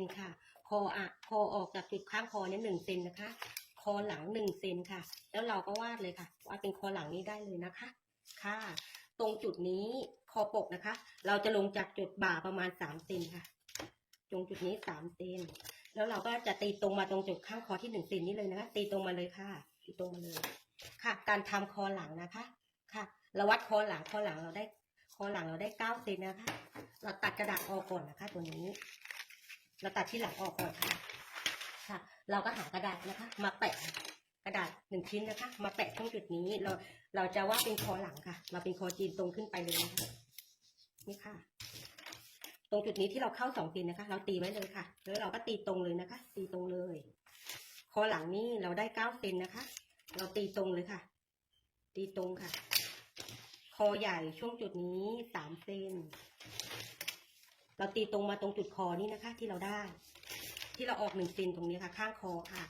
นค่ะ คออะคอออกจากจุดข้างคอเนี่ยหนึ่งเซนนะคะ คอหลังหนึ่งเซนค่ะ แล้วเราก็วาดเลยค่ะวาดเป็นคอหลังนี้ได้เลยนะคะ ค่ะ ตรงจุดนี้คอปกนะคะ เราจะลงจากจุดบ่าประมาณสามเซนค่ะตรงจุดนี้สามเซนแล้วเราก็จะตีตรงมาตรงจุดข้างคอที่หนึ่งเซนนี้เลยนะคะ ตีตรงมาเลยค่ะ ตีตรงมาเลย ค่ะ การทำคอหลังนะคะ ค่ะเราวัดคอหลังคอหลังเราได้คอหลังเราได้เก้าเซนนะคะ เราตัดกระดาษออกก่อนนะคะ ตัวนี้ เราตัดที่หลังออกก่อนค่ะค่ะ เราก็หากระดาษนะคะ มาแปะกระดาษหนึ่งชิ้นนะคะ มาแปะตรงจุดนี้เราเราจะว่าเป็นคอหลังค่ะมาเป็นคอจีนตรงขึ้นไปเลยนะคะนี่ค่ะ ตรงจุดนี้ที่เราเข้าสองเซนนะคะ เราตีไว้เลยค่ะ แล้วเราก็ตีตรงเลยนะคะ ตีตรงเลย คอหลังนี่เราได้เก้าเซนนะคะ เราตีตรงเลยค่ะ ตีตรงค่ะ คอใหญ่ช่วงจุดนี้สามเซน เราตีตรงมาตรงจุดคอนี่นะคะ ที่เราได้ ที่เราออกหนึ่งเซนตรงนี้ค่ะ ข้างคอค่ะ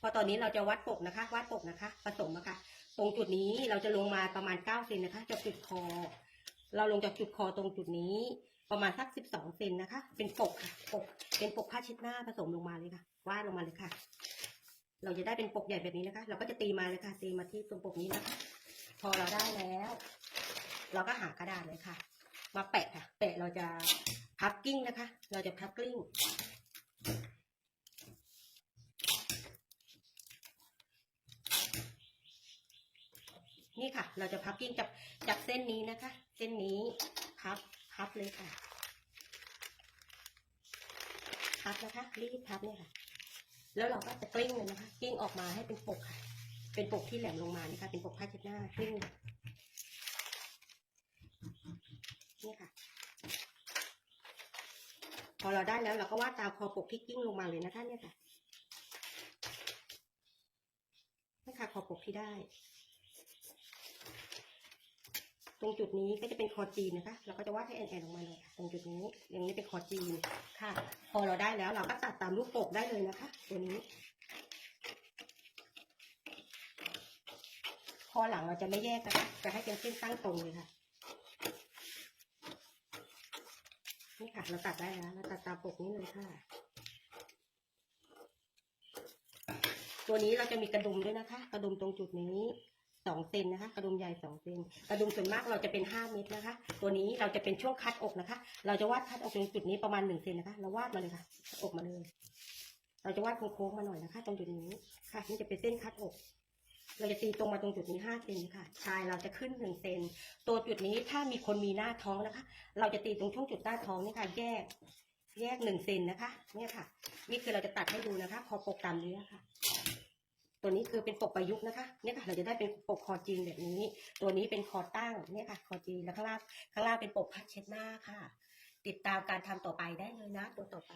พอตอนนี้เราจะวัดปกนะคะ วัดปกนะคะ ผสมนะคะตรงจุดนี้เราจะลงมาประมาณเก้าเซนนะคะจากจุดคอ เราลงจากจุดคอตรงจุดนี้ ประมาณสักสิบสองเซนนะคะ เป็นปกค่ะปก เป็นปกผ้าเช็ดหน้าผสมลงมาเลยค่ะวาดลงมาเลยค่ะ เราจะได้เป็นปกใหญ่แบบนี้นะคะ เราก็จะตีมาเลยค่ะตีมาที่ตรงปกนี้นะคะ พอเราได้แล้ว เราก็หากระดาษเลยค่ะ มาแปะค่ะ แปะเราจะ พับกิ้งนะคะ เราจะพับกิ้ง นี่ค่ะ เราจะพับกิ้งจากจากเส้นนี้นะคะ เส้นนี้พับพับเลยค่ะ พับนะคะ รีบพับเนี่ยค่ะ แล้วเราก็จะกลิ้งเลยนะคะ กลิ้งออกมาให้เป็นปกค่ะ เป็นปกที่แหลมลงมานี่ค่ะเป็นปกผ้าเช็ดหน้ากลิ้งนี่ค่ะ พอเราได้แล้วเราก็วาดตามคอปกที่กิ้งลงมาเลยนะคะเนี่ยค่ะนี่ค่ะคอปกที่ได้ ตรงจุดนี้ก็จะเป็นคอจีนนะคะ เราก็จะวาดให้แอนแอนลงมาเลยตรงจุดนี้อย่างนี้เป็นคอจีนค่ะ พอเราได้แล้วเราก็ตัดตามรูปปกได้เลยนะคะ ตัวนี้คอหลังเราจะไม่แยกนะคะจะให้เป็นเส้นตั้งตรงเลยค่ะ นี่ค่ะ เราตัดได้แล้วเราตัดตามปกนี้เลยค่ะ ตัวนี้เราจะมีกระดุมด้วยนะคะ กระดุมตรงจุดนี้สองเซนนะคะ กระดุมใหญ่สองเซนกระดุมส่วนมากเราจะเป็นห้าเมตรนะคะ ตัวนี้เราจะเป็นช่วงคัดอกนะคะ เราจะวาดคัดอกตรงจุดนี้ประมาณหนึ่งเซนนะคะ เราวาดมาเลยค่ะอกมาเลย เราจะวาดโค้งๆมาหน่อยนะคะ ตรงจุดนี้ค่ะนี่จะเป็นเส้นคัดอก เราจะตีตรงมาตรงจุดนี้ห้าเซนค่ะ ชายเราจะขึ้นหนึ่งเซนตัวจุดนี้ถ้ามีคนมีหน้าท้องนะคะ เราจะตีตรงช่วงจุดหน้าท้องนี่ค่ะ แยก แยกหนึ่งเซนนะคะ เนี่ยค่ะ นี่คือเราจะตัดให้ดูนะคะ คอปกตามนี้ค่ะตัวนี้คือเป็นปกประยุกต์นะคะ เนี่ยค่ะ เราจะได้เป็นปกคอจีนแบบนี้ ตัวนี้เป็นคอตั้ง เนี่ยค่ะ คอจีน แล้วข้างล่าง ข้างล่างเป็นปกพัดเช็ดหน้าค่ะ ติดตามการทำต่อไปได้เลยนะ ตัวต่อไป